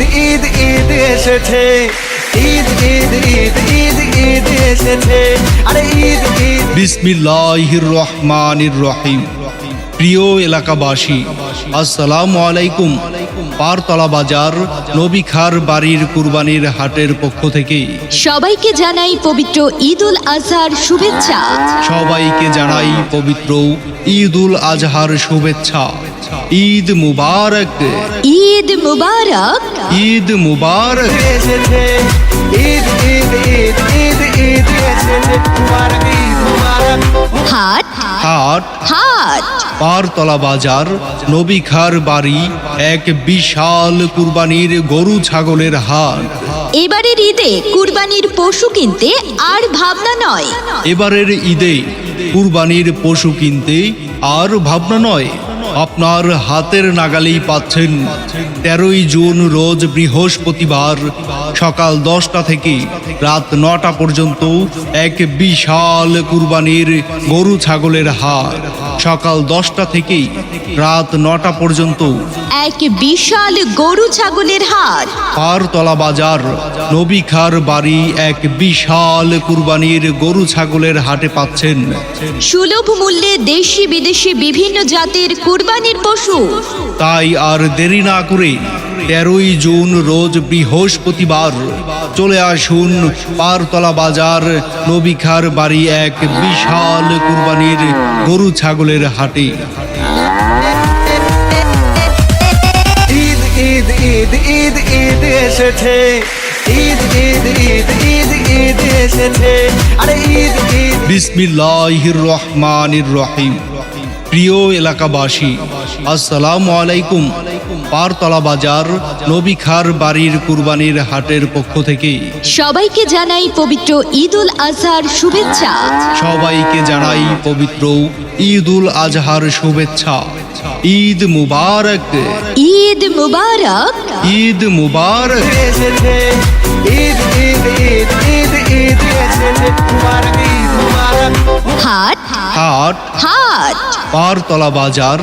ঈদ ঈদ এসেছে। ঈদ ঈদ ঈদ ঈদ ঈদ এসেছে। আরে ঈদ ঈদ বিসমিল্লাহির রহমানির রহিম প্রিয় এলাকাবাসী আসসালামু আলাইকুম। পারতলা বাজার নবীখার বাড়ির কুরবানির হাটের পক্ষ থেকে। সবাইকে জানাই পবিত্র ঈদ উল আজহার শুভেচ্ছা। সবাইকে জানাই পবিত্র ঈদ উল আজহার শুভেচ্ছা। ঈদ মুবারক। ঈদ মুবারক। ঈদ মুবারক। ঈদ হাট হাট হাট। পারতলা বাজার নবীখার বাড়ি এক বিশাল কুরবানির গরু ছাগলের হাট। এবারের ঈদে কুরবানির পশু কিনতে আর ভাবনা নয়। এবারের ঈদে কুরবানির পশু কিনতে আর ভাবনা নয়। আপনার হাতের নাগালেই পাচ্ছেন। তেরোই জুন রোজ বৃহস্পতিবার সকাল দশটা থেকে রাত নটা পর্যন্ত এক বিশাল কুরবানির গরু ছাগলের হাট। সকাল দশটা থেকে রাত নটা পর্যন্ত এক বিশাল গরু ছাগলের হাট। পারতলা বাজার নবীখার বাড়ি এক বিশাল কুরবানির গরু ছাগলের হাটে পাচ্ছেন। সুলভ মূল্যে দেশি বিদেশি বিভিন্ন জাতের কুরবানির পশু। তাই আর দেরি না করে তেরোই জুন রোজ বৃহস্পতিবার চলে আসুন পারতলা বাজার নবিখার বাড়ি এক বিশাল কুরবানির গরু ছাগলের হাটে। ঈদ ঈদ ঈদ ঈদ ঈদ এসেছে। ঈদ ঈদ ঈদ ঈদ ঈদ এসেছে আরে ঈদ ঈদ বিসমিল্লাহির রহমানির রহিম প্রিয় এলাকাবাসী আসসালামু আলাইকুম। পারতলা বাজার নবীখার বাড়ির কুরবানির হাটের পক্ষ থেকে। সবাইকে জানাই পবিত্র ঈদ উল আজহার শুভেচ্ছা। সবাইকে জানাই পবিত্র ঈদ উল আজহার শুভেচ্ছা। ঈদ মুবারক। ঈদ মুবারক। ঈদ মুবারক। হাট। হাট। হাট। পারতলা বাজার।